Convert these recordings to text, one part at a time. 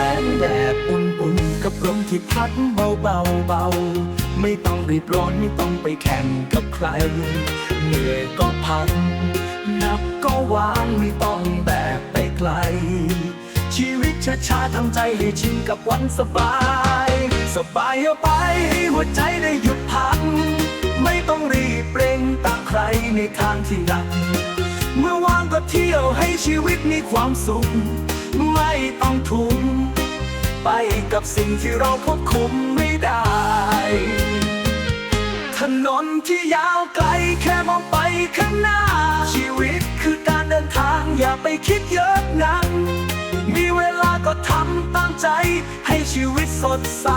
แสงแดดอุ่นๆกับลมที่พัดเบาๆเบาไม่ต้องรีบร้อนไม่ต้องไปแข่งกับใคร เหนื่อยก็พักนับก็วางไม่ต้องแบกไปไกล ชีวิตช้าๆทำใจให้ชินกับวันสบาย สบายเอาไปให้หัวใจได้หยุดพัก ไม่ต้องรีบเร่งตามใครในทางที่หนัก เที่ยวให้ชีวิตมีความสุข ไม่ต้องทุนไปกับสิ่งที่เราควบคุมไม่ได้ ถนนที่ยาวไกลแค่มองไปข้างหน้า ชีวิตคือการเดินทางอย่าไปคิดเยอะนักมีเวลาก็ทำตามใจ ให้ชีวิตสดใส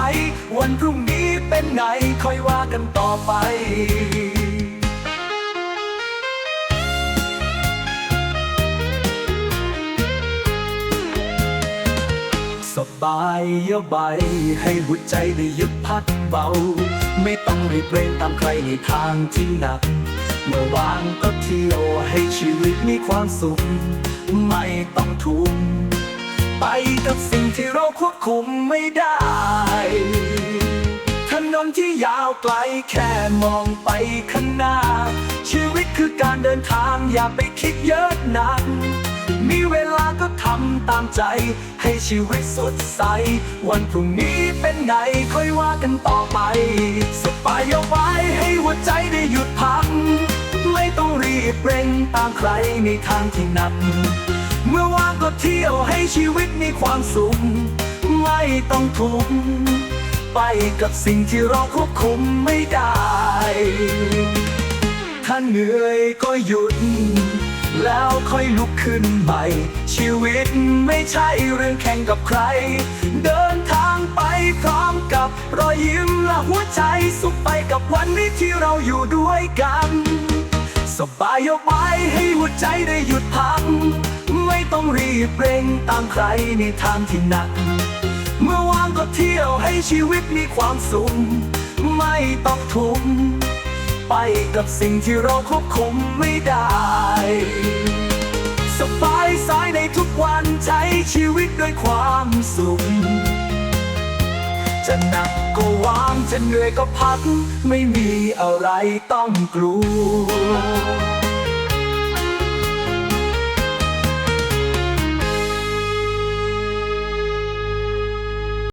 วันพรุ่งนี้เป็นไงค่อยว่ากันต่อไป บายเยอะใบให้หัวใจได้ยุดพัดเบา ไม่ต้องรีบเร่งตามใครในทางที่หนัก เมื่อวางก็เที่ยวให้ชีวิตมีความสุข ไม่ต้องทุนไปกับสิ่งที่เราควบคุมไม่ได้ถนนที่ยาวไกลแค่มองไปข้างหน้า ชีวิตคือการเดินทางอย่าไปคิดเยอะนัก ทำตามใจ ให้ชีวิตสดใส วันพรุ่งนี้เป็นไงค่อยว่ากันต่อไป สบายเอาไว้ให้หัวใจได้หยุดพัก ไม่ต้องรีบเร่งตามใครในทางที่นักเมื่อว่างก็เที่ยวให้ชีวิตมีความสุข ไม่ต้องทุกข์ไปกับสิ่งที่เราควบคุมไม่ได้ ถ้าเหนื่อยก็หยุด แล้วค่อยลุกขึ้นใหม่ ชีวิตไม่ใช่เรื่องแข่งกับใคร เดินทางไปพร้อมกับรอยยิ้มและหัวใจสุขไปกับวันนี้ที่เราอยู่ด้วยกัน สบายเอาไว้ให้หัวใจได้หยุดพัก ไม่ต้องรีบเร่งตามใครในทางที่หนัก เมื่อวางก็เที่ยวให้ชีวิตมีความสุขไม่ต้องทุกข์ไปกับสิ่งที่เราควบคุมไม่ได้ สบายสายในทุกวันใช้ชีวิตด้วยความสุข จะหนักก็วางจะเหนื่อยก็พัก ไม่มีอะไรต้องกลัว